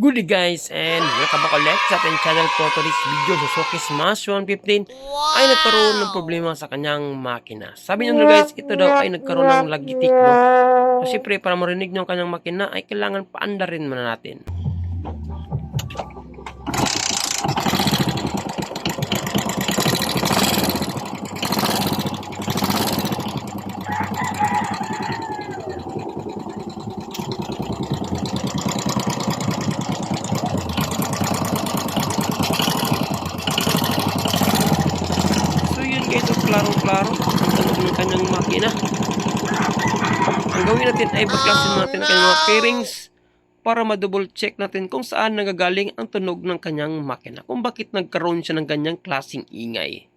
Good day guys and welcome back ulit sa ating channel po to this video Suzuki Smash 115 ay nagkaroon ng problema sa kanyang makina. Sabi niyo guys, ito daw ay nagkaroon ng lagitik no. So syempre para marinig niyo ang kanyang makina ay kailangan paandarin muna natin. So yun guys, so klaro-klaro ang tunog ng kanyang makina. Ang gawin natin ay baklasin natin ang kanyang mga pairings para ma-double check natin kung saan nagagaling ang tunog ng kanyang makina. Kung bakit nagkaroon siya ng ganyang klaseng ingay.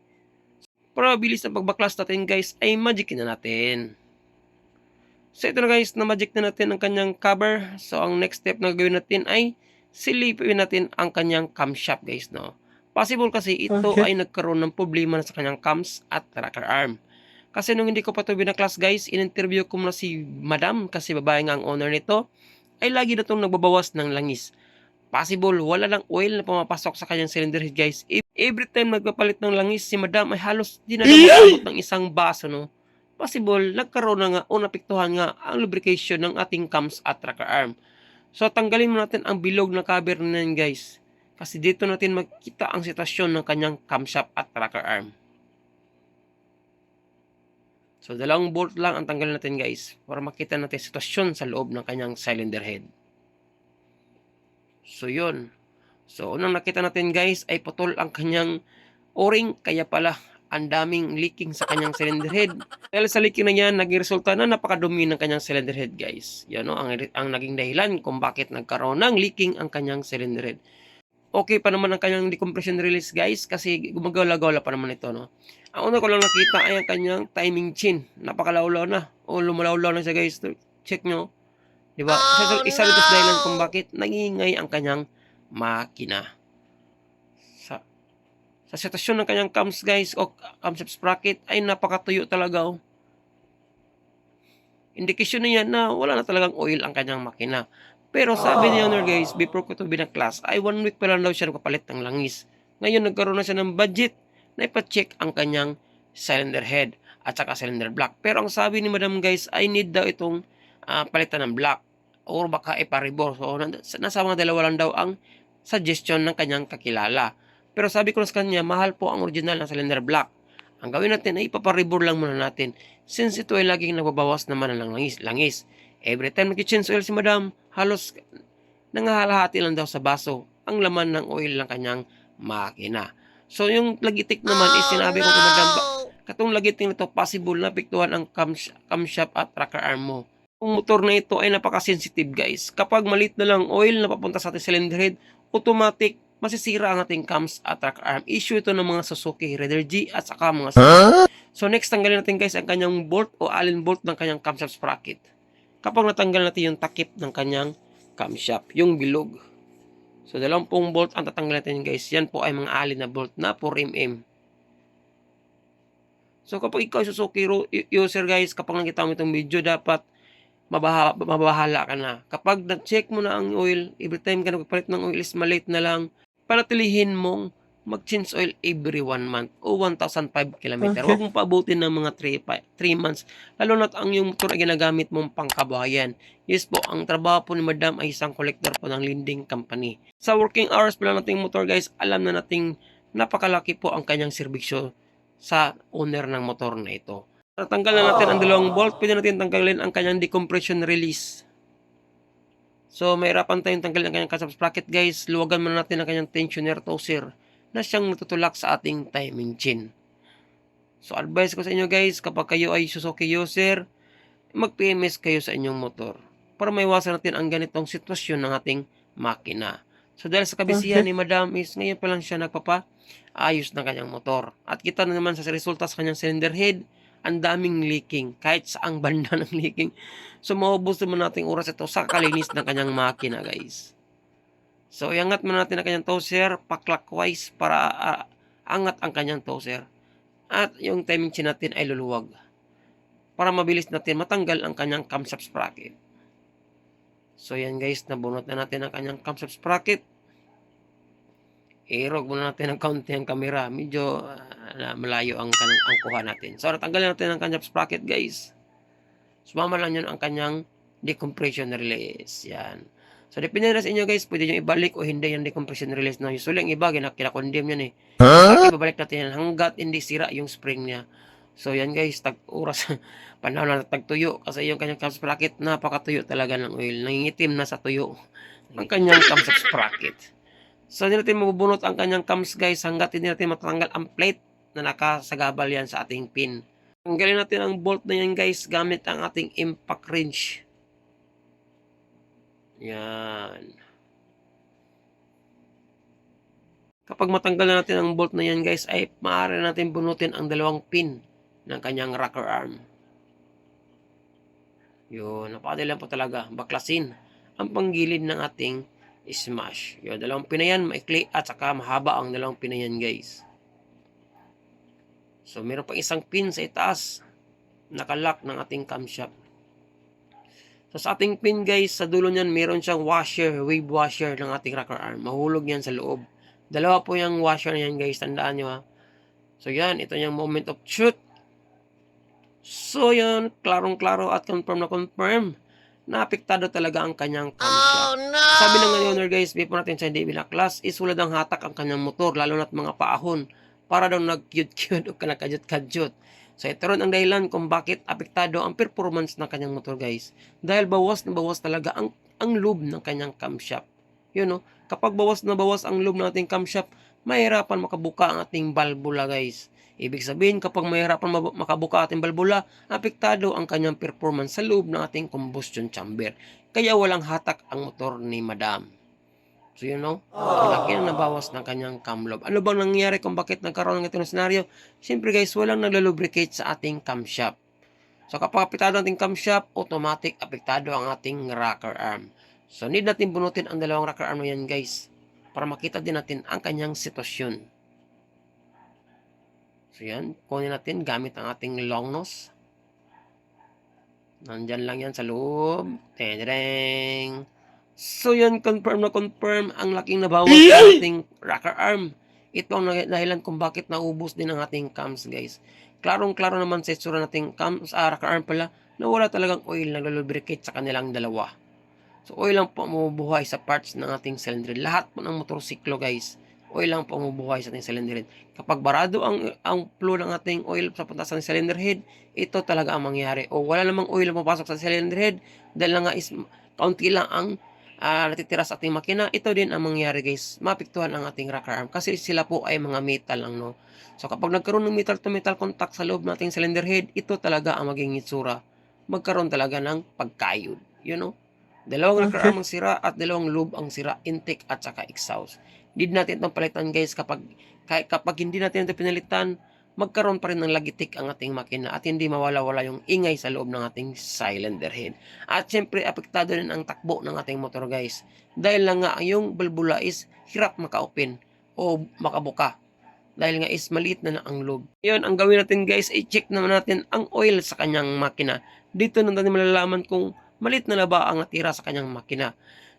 Para mabilis na pagbaklas natin guys ay magicin na natin. So ito na guys, na magic na natin ang kanyang cover. So ang next step na gagawin natin ay silipin natin ang kanyang camshaft guys no. Possible kasi ito Okay. ay nagkaroon ng problema na sa kanyang cams at tracker arm. Kasi nung hindi ko pa ito binaklas guys, in-interview ko muna si madam kasi babae nga ang owner nito, ay lagi na itong nagbabawas ng langis. Possible, wala lang oil na pumapasok sa kanyang cylinder head guys. E- Every time nagpapalit ng langis si madam ay halos di na nabot ng isang baso no. Possible, nagkaroon na nga o napiktuhan nga ang lubrication ng ating cams at tracker arm. So tanggalin mo natin ang bilog na cover na yan guys. Kasi dito natin makita ang sitwasyon ng kanyang camshaft at tracker arm. So, dalawang bolt lang ang tanggalin natin guys para makita natin sitwasyon sa loob ng kanyang cylinder head. So, yun. So, unang nakita natin guys ay putol ang kanyang o-ring kaya pala ang daming leaking sa kanyang cylinder head. Dahil sa leaking na yan, naging resulta na napakadumi ng kanyang cylinder head guys. Yan no, ang, ang naging dahilan kung bakit nagkaroon ng leaking ang kanyang cylinder head okay pa naman ang kanyang decompression release guys kasi gumagala-gala pa naman ito no. Ang una ko lang nakita ay ang kanyang timing chin. Napakalawlaw na. O lumalawlaw na siya guys. Check nyo. Di ba? isa, isa rin ito sa dahilan kung bakit nangingay ang kanyang makina. Sa sa sitwasyon ng kanyang cams guys o camshaft sprocket ay napakatuyo talaga oh. Indikasyon na yan na wala na talagang oil ang kanyang makina. Pero sabi ni owner guys, before ko ito binaklas, ay one week pa lang daw siya nagpapalit ng langis. Ngayon nagkaroon na siya ng budget na ipacheck ang kanyang cylinder head at saka cylinder block. Pero ang sabi ni madam guys, ay need daw itong ah, palitan ng block or baka iparibor. So nasa mga dalawa lang daw ang suggestion ng kanyang kakilala. Pero sabi ko na sa kanya, mahal po ang original ng cylinder block. Ang gawin natin ay ipaparibor lang muna natin since ito ay laging nagbabawas naman ng langis. langis. Every time nag-change oil si madam, halos nangahalahati lang daw sa baso ang laman ng oil ng kanyang makina. So yung lagitik naman is sinabi ko kay madam, "Ba- katong lagitik na to possible na piktuhan ang cams- camshaft at tracker arm mo. Ang motor na ito ay napaka-sensitive guys. Kapag malit na lang oil na papunta sa ating cylinder head, automatic masisira ang ating cams at tracker arm. Issue ito ng mga Suzuki Raider G at saka mga So next tanggalin natin guys ang kanyang bolt o allen bolt ng kanyang camshaft sprocket kapag natanggal natin yung takip ng kanyang camshaft, yung bilog. So, dalawampung bolt ang tatanggal natin guys. Yan po ay mga alin na bolt na 4mm. So, kapag ikaw ay Suzuki user guys, kapag nakita mo itong video, dapat mabaha, mabahala ka na. Kapag na-check mo na ang oil, every time ka nagpapalit ng oil is maliit na lang, panatilihin mong mag-change oil every 1 month o 1,005 km. Okay. Huwag mong paabutin ng mga 3 months lalo na't ang yung motor ay ginagamit mong pangkabahayan. Yes po, ang trabaho po ni Madam ay isang collector po ng lending company. Sa working hours pala nating motor guys, alam na nating napakalaki po ang kanyang serbisyo sa owner ng motor na ito. Natanggal na natin ang dalawang bolt, pwede natin tanggalin ang kanyang decompression release. So, mahirapan tayong tanggalin ang kanyang kasap sprocket guys. Luwagan muna natin ang kanyang tensioner tosser na siyang natutulak sa ating timing chain. So, advice ko sa inyo guys, kapag kayo ay Suzuki user, mag-PMS kayo sa inyong motor para maiwasan natin ang ganitong sitwasyon ng ating makina. So, dahil sa kabisihan Okay. ni Madam is ngayon pa lang siya nagpapa-ayos ng kanyang motor. At kita na naman sa resulta sa kanyang cylinder head, ang daming leaking, kahit saang banda ng leaking. So, maubos naman natin oras ito sa kalinis ng kanyang makina guys. So, iangat muna natin ang kanyang toaster pa-clockwise para ah, angat ang kanyang toaster. At yung timing chain natin ay luluwag. Para mabilis natin matanggal ang kanyang camshaft sprocket. So yan guys, nabunot na natin ang kanyang camshaft sprocket. I-rog muna natin ng kaunti ang camera. Medyo ah, malayo ang, kanang, ang kuha natin. So natanggalin natin ang kanyang sprocket guys. Sumama lang yun ang kanyang decompression release. Yan. So depende na sa inyo guys, pwede nyo ibalik o hindi yung decompression release na usually ang iba, ginak- kinakondem yan eh. Huh? Ibabalik natin yan hanggat hindi sira yung spring niya. So yan guys, tag oras panahon na tagtuyo kasi yung kanyang cam sprocket napakatuyo talaga ng oil. Nangingitim na sa tuyo ang kanyang cam sprocket. So hindi natin mabubunot ang kanyang cams guys hanggat hindi natin matanggal ang plate na nakasagabal yan sa ating pin. Tanggalin natin ang bolt na yan guys gamit ang ating impact wrench. Yan. Kapag matanggal na natin ang bolt na yan guys, ay maaari natin bunutin ang dalawang pin ng kanyang rocker arm. Yun, napakadali lang po talaga. Baklasin ang panggilid ng ating smash. Yun, dalawang pin na yan, maikli at saka mahaba ang dalawang pin na yan guys. So, meron pang isang pin sa itaas. Nakalock ng ating camshaft. So, sa ating pin guys, sa dulo niyan, meron siyang washer, wave washer ng ating rocker arm. Mahulog yan sa loob. Dalawa po yung washer na yan guys, tandaan nyo ha. So yan, ito yung moment of truth. So yan, klarong-klaro at confirm na confirm na apektado talaga ang kanyang camshaft. no! Sabi ng owner guys, before natin sa hindi class, isulad ang hatak ang kanyang motor, lalo na't mga paahon, para daw nag-cute-cute o kanakadyot-kadyot. So ito rin ang dahilan kung bakit apektado ang performance ng kanyang motor guys. Dahil bawas na bawas talaga ang, ang lube ng kanyang camshaft. Yun no, kapag bawas na bawas ang lube ng ating camshaft, mahirapan makabuka ang ating balbula guys. Ibig sabihin, kapag mahirapan makabuka ating balbula, apektado ang kanyang performance sa loob ng ating combustion chamber. Kaya walang hatak ang motor ni Madam. So you know, ang laki na nabawas ng kanyang cam lobe. Ano bang nangyari kung bakit nagkaroon ng itong scenario? Siyempre guys, walang naglubricate sa ating camshaft. So kapag apektado ang ating camshaft, automatic apektado ang ating rocker arm. So need natin bunutin ang dalawang rocker arm na yan guys para makita din natin ang kanyang sitwasyon. So yan, kunin natin gamit ang ating long nose. Nandyan lang yan sa loob. Tadadang! So yan, confirm na confirm ang laking nabawas ng ating rocker arm. Ito ang dah- dahilan kung bakit naubos din ang ating cams guys. Klarong-klaro naman sa itsura nating cams, ah, rocker arm pala, na wala talagang oil na lubricate sa kanilang dalawa. So oil lang po mabubuhay sa parts ng ating cylinder. Lahat po ng motorsiklo guys, oil lang po mabubuhay sa ating cylinder head. Kapag barado ang ang flow ng ating oil sa punta sa cylinder head, ito talaga ang mangyari. O wala namang oil na papasok sa cylinder head dahil nga is kaunti lang ang ah, natitira sa ating makina, ito din ang mangyari guys. Mapiktuhan ang ating rocker arm kasi sila po ay mga metal lang no. So kapag nagkaroon ng metal to metal contact sa loob ng ating cylinder head, ito talaga ang maging itsura. Magkaroon talaga ng pagkayod. You know? Dalawang rocker arm ang sira at dalawang lube ang sira, intake at saka exhaust. Need natin itong palitan guys kapag kapag hindi natin ito pinalitan, magkaroon pa rin ng lagitik ang ating makina at hindi mawala-wala yung ingay sa loob ng ating cylinder head. At syempre, apektado din ang takbo ng ating motor guys. Dahil lang nga yung balbula is hirap maka-open o makabuka. Dahil nga is maliit na lang ang lube. Yun, ang gawin natin guys, i-check naman natin ang oil sa kanyang makina. Dito na natin malalaman kung malit na ba ang natira sa kanyang makina.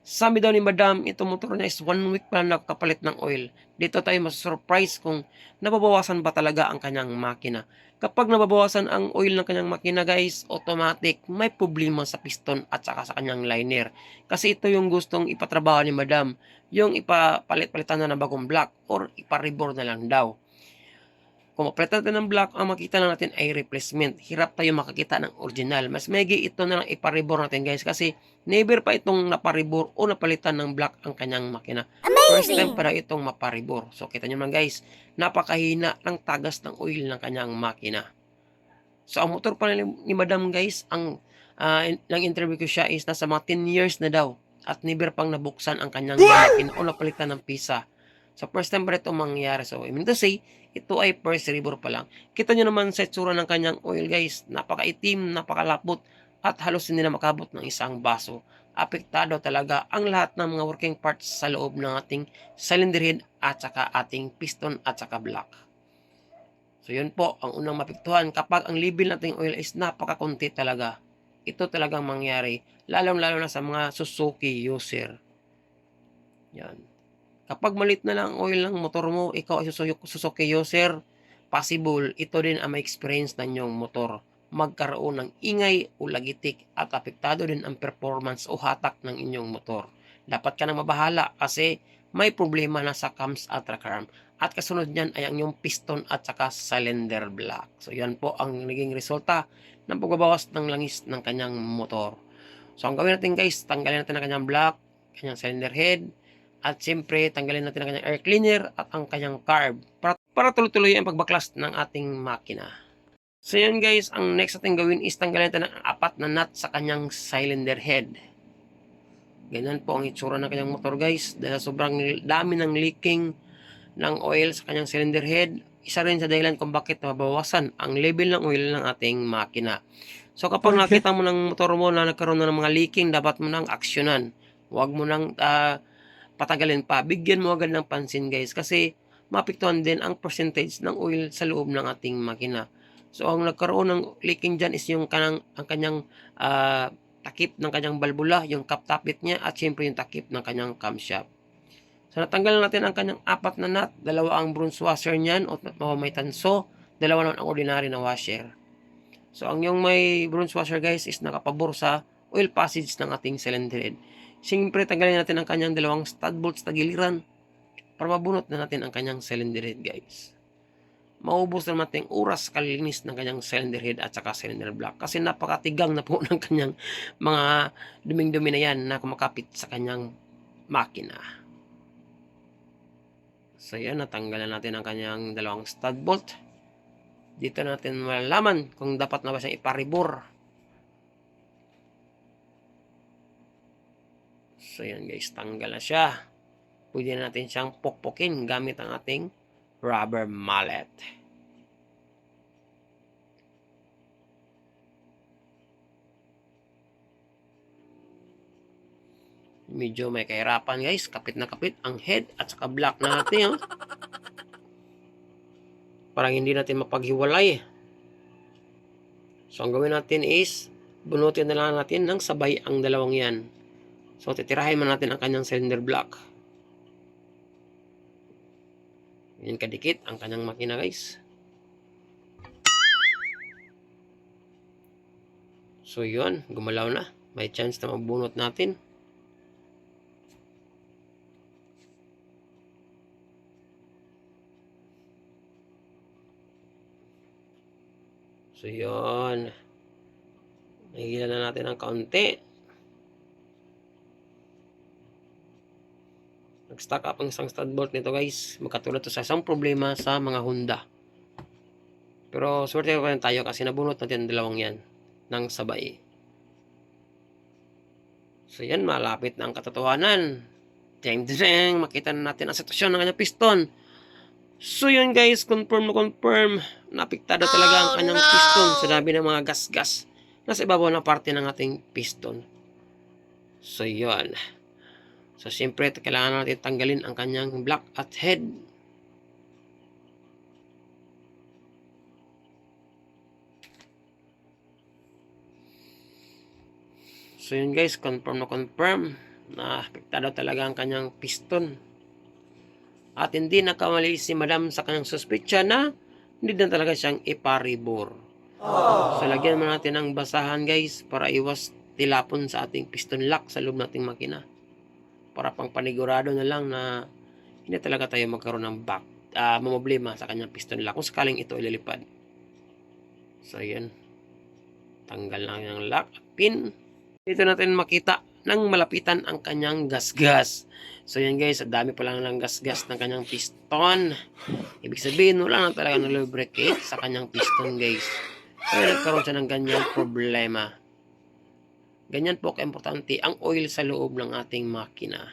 Sabi daw ni Madam, itong motor niya is one week pa lang nakapalit ng oil. Dito tayo mas-surprise kung nababawasan ba talaga ang kanyang makina. Kapag nababawasan ang oil ng kanyang makina guys, automatic may problema sa piston at saka sa kanyang liner. Kasi ito yung gustong ipatrabaho ni Madam, yung ipapalit-palitan na ng bagong block or iparibor na lang daw. Kung mapalitan natin ng block, ang makita lang natin ay replacement. Hirap tayo makakita ng original. Mas megi ito na lang iparibor natin guys kasi never pa itong naparibor o napalitan ng block ang kanyang makina. First time para itong maparibor. So kita nyo naman guys, napakahina ng tagas ng oil ng kanyang makina. So ang motor pa ni ni Madam guys, ang uh, ng interview ko siya is nasa mga 10 years na daw at never pang nabuksan ang kanyang makina o napalitan ng pisa. So first time pa ito mangyayari. So I mean to say, ito ay first rebor pa lang. Kita nyo naman sa itsura ng kanyang oil guys, napakaitim, napakalapot at halos hindi na makabot ng isang baso. Apektado talaga ang lahat ng mga working parts sa loob ng ating cylinder head at saka ating piston at saka block. So yun po, ang unang mapektuhan kapag ang level nating oil is napakakunti talaga. ito talagang mangyari. Lalong-lalo na sa mga Suzuki user. Yan. Kapag malit na lang ang oil ng motor mo, ikaw ay Suzuki user, possible ito din ang ma-experience ng inyong motor. Magkaroon ng ingay o lagitik at apektado din ang performance o hatak ng inyong motor. Dapat ka na mabahala kasi may problema na sa cams at rack At kasunod niyan ay ang inyong piston at saka cylinder block. So yan po ang naging resulta ng pagbabawas ng langis ng kanyang motor. So ang gawin natin guys, tanggalin natin ang kanyang block, kanyang cylinder head, at siyempre tanggalin natin ang kanyang air cleaner at ang kanyang carb para, para tuloy-tuloy ang pagbaklas ng ating makina. So yun guys, ang next natin gawin is tanggalin natin ang apat na nut sa kanyang cylinder head. Ganyan po ang itsura ng kanyang motor guys. Dahil sobrang dami ng leaking ng oil sa kanyang cylinder head. Isa rin sa dahilan kung bakit mabawasan ang level ng oil ng ating makina. So kapag nakita mo ng motor mo na nagkaroon na ng mga leaking, dapat mo nang aksyonan. Huwag mo nang ah, patagalin pa. Bigyan mo agad ng pansin guys kasi mapektuhan din ang percentage ng oil sa loob ng ating makina. So ang nagkaroon ng leaking dyan is yung kanang, ang kanyang ah, takip ng kanyang balbula, yung cap tappet niya at syempre yung takip ng kanyang camshaft. So natanggal natin ang kanyang apat na nut, dalawa ang bronze washer niyan o o may tanso, dalawa naman ang ordinary na washer. So ang yung may bronze washer guys is nakapabor sa oil passage ng ating cylinder head. Siyempre tanggalin natin ang kanyang dalawang stud bolts na giliran para mabunot na natin ang kanyang cylinder head guys. Maubos na natin oras kalinis ng kanyang cylinder head at saka cylinder block kasi napakatigang na po ng kanyang mga duming-dumi na yan na kumakapit sa kanyang makina. So yan, natanggalan natin ang kanyang dalawang stud bolt. Dito natin malalaman kung dapat na ba siyang iparibor. So yan guys, tanggal na siya. Pwede na natin siyang pokpokin gamit ang ating rubber mallet. Medyo may kahirapan guys. Kapit na kapit ang head at saka block natin. Oh. Parang hindi natin mapaghiwalay. So ang gawin natin is bunutin na lang natin ng sabay ang dalawang yan. So titirahin man natin ang kanyang cylinder block. Yan kadikit ang kanyang makina guys. So yun, gumalaw na. May chance na mabunot natin. So yun. Nahigilan na natin ng kaunti. Nag-stack up ang isang stud bolt nito guys. Magkatulad to sa isang problema sa mga Honda. Pero swerte pa rin tayo kasi nabunot natin ang dalawang yan ng sabay. So yan, malapit na ang katotohanan. Ding ding, makita na natin ang sitwasyon ng kanyang piston. So yun guys, confirm na confirm. Napiktado talaga ang kanyang piston sa ng mga gas-gas. Nasa ibabaw na parte ng ating piston. So yun. So siyempre, kailangan natin tanggalin ang kanyang block at head. So yun guys, confirm na confirm na apektado talaga ang kanyang piston. At hindi nakamali si madam sa kanyang suspetsya na hindi na talaga siyang iparibor. So lagyan mo natin ng basahan guys para iwas tilapon sa ating piston lock sa loob nating makina. Para pang panigurado na lang na hindi talaga tayo magkaroon ng back, ah problema sa kanyang piston lock kung sakaling ito ililipad. So yan. Tanggal lang yung lock at pin. Dito natin makita nang malapitan ang kanyang gasgas. So yan guys, dami pa lang ng gasgas ng kanyang piston. Ibig sabihin, wala na talaga na lubricate sa kanyang piston guys. Kaya nagkaroon siya ng ganyang problema. Ganyan po kaimportante ang oil sa loob ng ating makina.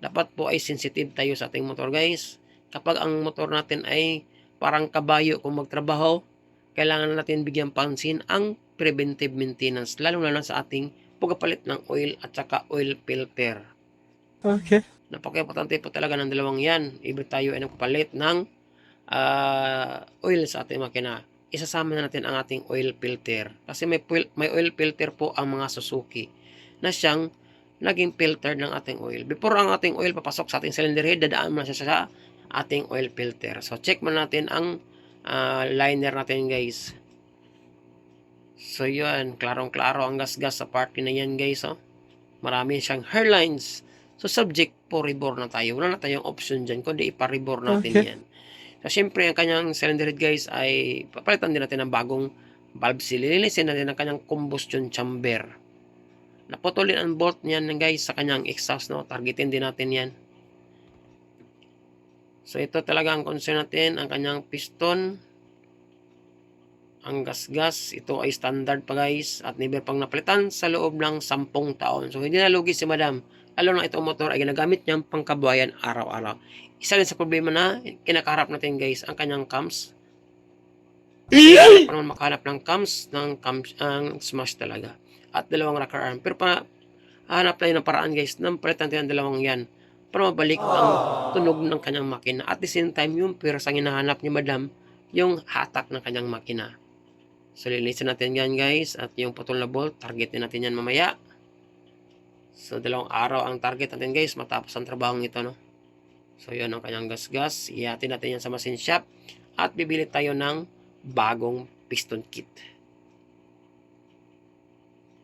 Dapat po ay sensitive tayo sa ating motor guys. Kapag ang motor natin ay parang kabayo kung magtrabaho, kailangan natin bigyan pansin ang preventive maintenance, lalo na sa ating pagpapalit ng oil at saka oil filter. Okay. Napaka-importante po talaga ng dalawang yan. Iba tayo ay nagpapalit ng ah, oil sa ating makina. Isasama na natin ang ating oil filter. Kasi may, may oil filter po ang mga Suzuki na siyang naging filter ng ating oil. Before ang ating oil papasok sa ating cylinder head, dadaan mo na siya sa ating oil filter. So, check mo natin ang ah, liner natin guys. So, yun. Klarong-klaro ang gas-gas sa part na yan guys. Oh. Marami siyang hairlines. So, subject po rebore na tayo. Wala na tayong option dyan, kundi ipa-rebore natin Okay. yan. So, syempre, ang kanyang cylinder head guys ay papalitan din natin ng bagong valve seal. Lilinisin natin ang kanyang combustion chamber. Naputulin ang bolt niyan guys sa kanyang exhaust. No? Targetin din natin yan. So, ito talaga ang concern natin. Ang kanyang piston. Ang gas-gas. Ito ay standard pa guys. At never pang napalitan sa loob ng 10 taon. So, hindi na lugi si madam. Lalo na itong motor ay ginagamit niyang pangkabuhayan araw-araw. Isa rin sa problema na kinakaharap natin guys, ang kanyang cams. Pa naman makahanap ng cams, ng cams, ang smash talaga. At dalawang rocker arm. Pero pa, hanap tayo ng paraan guys, nang palitan tayo ng dalawang yan para mabalik ang tunog ng kanyang makina. At the same time, yung pers ang hinahanap ni madam, yung hatak ng kanyang makina. So, linisin natin yan guys. At yung putol na bolt, targetin natin yan mamaya. So, dalawang araw ang target natin guys, matapos ang trabaho ito, no? So, yun ang kanyang gas-gas. Ihatin natin yan sa machine shop. At bibili tayo ng bagong piston kit.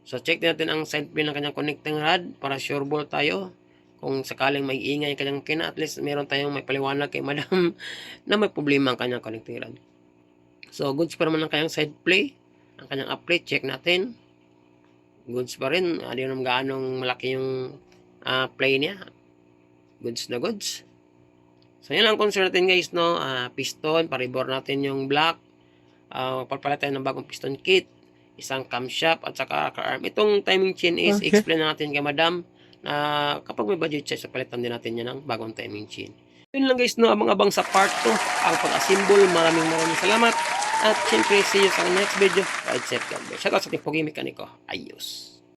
So, check din natin ang side pin ng kanyang connecting rod para sure ball tayo. Kung sakaling may ingay ang kanyang kina, at least meron tayong may paliwanag kay madam na may problema ang kanyang connecting rod. So, goods pa naman ang kanyang side play. Ang kanyang up check natin. Goods pa rin. Hindi naman gaanong malaki yung ah, play niya. Goods na goods. So, yun lang ang concern natin guys, no? Ah, piston, paribor natin yung black. Uh, pagpalit tayo ng bagong piston kit. Isang camshaft at saka arm. Itong timing chain is Okay. explain na natin kay madam na kapag may budget siya, palitan din natin yan ng bagong timing chain. Yun lang guys, no? Abang-abang sa part 2. Ang pag-assemble. Maraming maraming salamat. At syempre, see you sa next video. Ride safe, God bless. Shout out sa ating Pogi Mekaniko. Ayos.